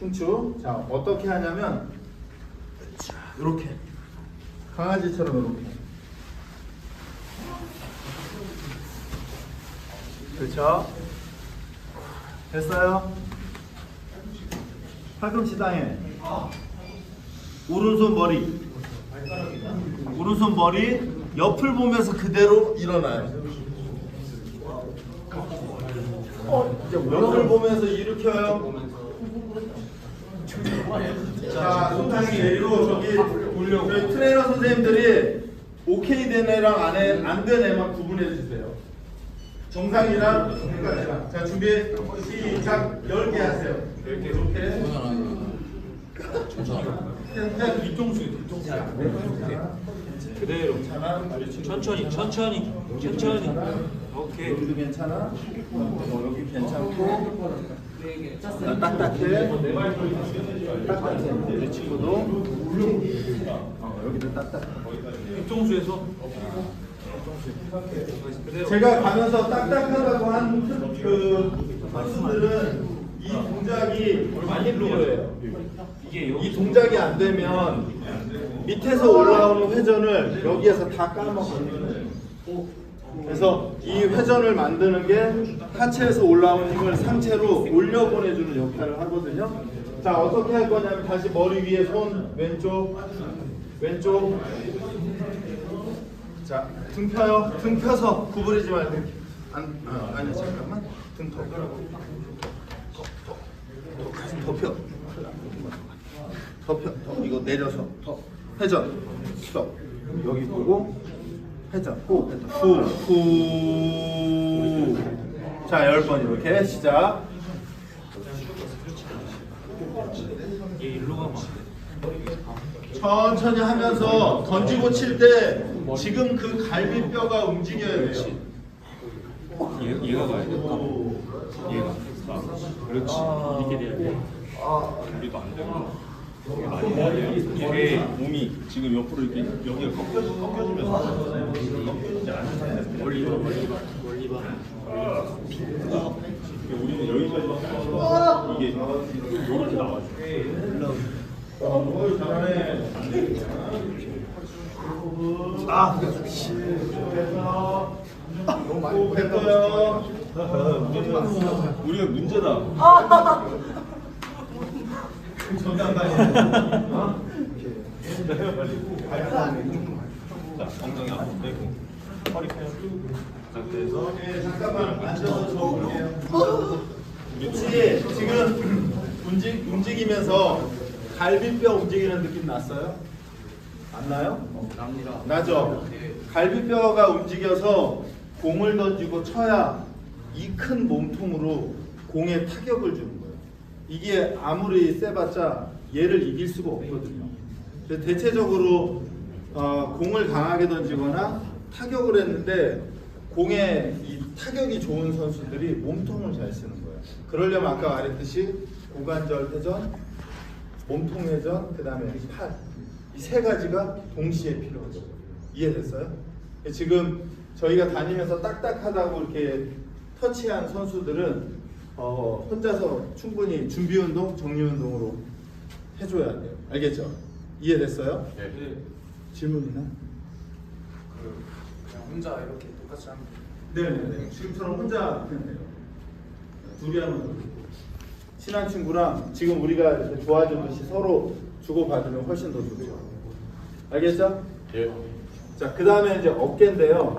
흉추. 자, 어떻게 하냐면 이렇게 강아지처럼 이렇게. 그렇죠? 됐어요? 팔꿈치 땅에 오른손 머리 오른손 머리 옆을 보면서 그대로 일어나요. 옆을 보면서 일으켜요. 자, 손탕이 내리고 저기 저희 트레이너 선생님들이 오케이 된 애랑 안된 애만 구분해 주세요. 정상이랑 여기까지랑. 자, 준비 시작 10개 하세요. 이렇게 이렇게. 그냥 뒤통수 뒤통수. 그대로. 괜찮아? 천천히 천천히 천천히. 오케이. 여기도 괜찮아? 어, 여기 괜찮고. 나 딱딱해 딱딱해. 이 친구도. 어, 여기도 딱딱해. 뒤통수에서? 제가 가면서 딱딱하다고 한 그 선수들은 이 동작이 많이 필요해요 이 동작이 안 되면 밑에서 올라오는 회전을 여기에서 다 까먹어요. 그래서 이 회전을 만드는 게 하체에서 올라오는 힘을 상체로 올려 보내주는 역할을 하거든요. 자 어떻게 할 거냐면 다시 머리 위에 손 왼쪽 왼쪽 자 등 펴요. 등 펴서 구부리지 말고 안 어, 아니 잠깐만 등 더 더 펴. 더 펴. 더 이거 내려서 더 회전. 스톱. 여기 보고 회전. 꼭 회전. 후. 후. 자, 열 번 이렇게 시작. 얘 일로 가면 천천히 하면서 던지고 칠 때 지금 그 갈비뼈가 움직여야 돼요. 얘, 얘가 가야 돼 그렇지. 이렇게 돼야 돼. 우리도 안 되고. 이게 몸이 지금 옆으로 이렇게 여기가 꺾여, 꺾여지면서 꺾여지지 않는 상태에서 멀리 봐 멀리 봐 멀리 봐. 우리는 여기까지만 하고 이게 이렇게 나와줘 어, 잘하네. 아, 그래서 너무 많이 됐어요. 우리가 문제다 자 엉덩이 앞으로 빼고 허리 펴요 상태에서 네, 잠깐만 앉아서 저 볼게요. 혹시 지금 움직, 움직이면서 갈비뼈 움직이는 느낌 났어요? 안 나요? 납니다. 나죠? 갈비뼈가 움직여서 공을 던지고 쳐야 이 큰 몸통으로 공에 타격을 주는 거예요. 이게 아무리 세봤자 얘를 이길 수가 없거든요. 그래서 대체적으로 어, 공을 강하게 던지거나 타격을 했는데 공에 이 타격이 좋은 선수들이 몸통을 잘 쓰는 거예요. 그러려면 아까 말했듯이 고관절 회전, 몸통 회전, 그 다음에 팔. 이 세 가지가 동시에 필요하죠. 이해됐어요? 지금 저희가 다니면서 딱딱하다고 이렇게 터치한 선수들은 어, 혼자서 충분히 준비 운동, 정리 운동으로 해줘야 돼요. 알겠죠? 이해됐어요? 네. 질문 있나? 그냥 혼자 이렇게 똑같이 하면 네네네. 지금처럼 혼자 하면 돼요. 둘이 하면 더 좋고. 친한 친구랑 지금 우리가 이렇게 도와주듯이 서로 주고받으면 훨씬 더 좋죠. 알겠죠? 예. 자, 그 다음에 이제 어깨인데요.